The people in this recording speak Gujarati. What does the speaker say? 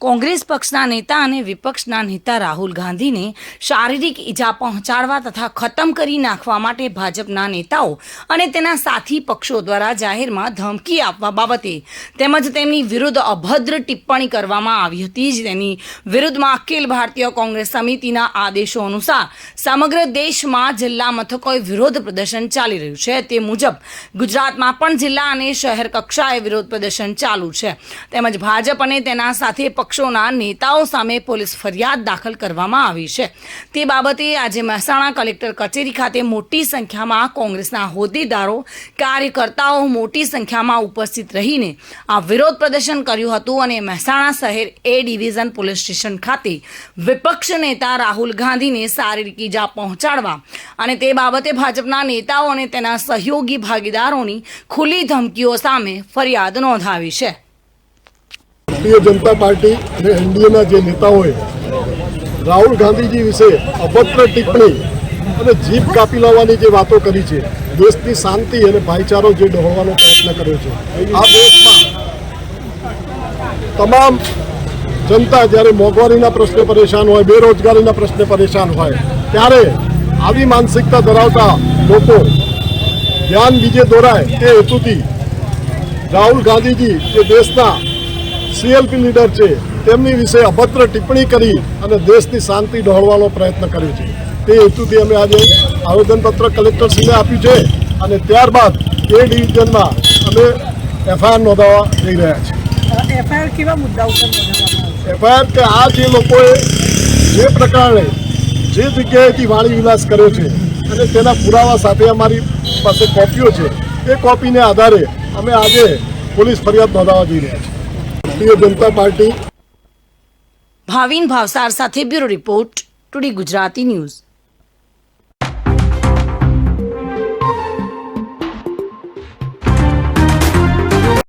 કોંગ્રેસ પક્ષના નેતા અને વિપક્ષના નેતા રાહુલ ગાંધીને શારીરિક ઈજા પહોંચાડવા તથા ખતમ કરી નાખવા માટે ભાજપના નેતાઓ અને તેના સાથી પક્ષો દ્વારા જાહેરમાં ધમકી આપવા બાબતે તેમજ તેમની વિરુદ્ધ અભદ્ર ટિપ્પણી કરવામાં આવી હતી. જ તેની વિરુદ્ધમાં અખિલ ભારતીય કોંગ્રેસ સમિતિના આદેશો અનુસાર સમગ્ર દેશમાં જિલ્લા મથકોએ વિરોધ પ્રદર્શન ચાલી રહ્યું છે. તે મુજબ ગુજરાતમાં પણ જિલ્લા અને શહેર કક્ષાએ વિરોધ પ્રદર્શન ચાલુ છે. તેમજ ભાજપ અને તેના સાથે પક્ષોના નેતાઓ સામે પોલીસ ફરિયાદ દાખલ કરવામાં આવી છે. તે બાબતે આજે મહેસાણા કલેક્ટર કચેરી ખાતે મોટી સંખ્યામાં કોંગ્રેસના હોદ્દેદારો, કાર્યકર્તાઓ મોટી સંખ્યામાં ઉપસ્થિત રહીને આ વિરોધ પ્રદર્શન કર્યું હતું અને મહેસાણા શહેર એ ડિવિઝન પોલીસ સ્ટેશન ખાતે વિપક્ષ નેતા રાહુલ ગાંધીને શારીરિક ઈજા પહોંચાડવા અને તે બાબતે ભાજપના નેતાઓ અને તેના સહયોગી ભાગીદારોની ખુલ્લી ધમકીઓ સામે ફરિયાદ નોંધાવી છે. ભારતીય જનતા પાર્ટી અને એનડીએના જે નેતાઓએ રાહુલ ગાંધીજી વિશે અભદ્ર ટિપ્પણી અને જીભ કાપી લાવવાની જે વાતો કરી છે, દેશની શાંતિ અને ભાઈચારો જે ડહોવાનો પ્રયત્ન કર્યો છે. આ દેશમાં તમામ જનતા જ્યારે મોંઘવારીના પ્રશ્ને પરેશાન હોય, બેરોજગારીના પ્રશ્ને પરેશાન હોય, ત્યારે આવી માનસિકતા ધરાવતા લોકો ધ્યાન બીજે દોરાય તે હેતુથી રાહુલ ગાંધીજી જે દેશના સીએલપી લીડર છે તેમની વિશે અભદ્ર ટિપ્પણી કરી અને દેશની શાંતિ ડહોળવાનો પ્રયત્ન કર્યો છે. તે હેતુથી અમે આજે આવેદનપત્ર કલેક્ટરશ્રીને આપ્યું છે અને ત્યારબાદ એ ડિવિઝનમાં અમે એફઆઈઆર નોંધાવવા જઈ રહ્યા છીએ. એફઆઈઆર કેવા મુદ્દા ઉપર એફઆઈઆર કે આ જે લોકોએ જે પ્રકારે જે જગ્યાએથી વાણી વિલાસ કર્યો છે અને તેના પુરાવા સાથે અમારી પાસે કોપીઓ છે એ કોપીને આધારે અમે આજે પોલીસ ફરિયાદ નોંધાવવા જઈ રહ્યા છીએ. ભારતીય જનતા પાર્ટી. ભાવિન ભાવસાર સાથે bureau report today Gujarati news.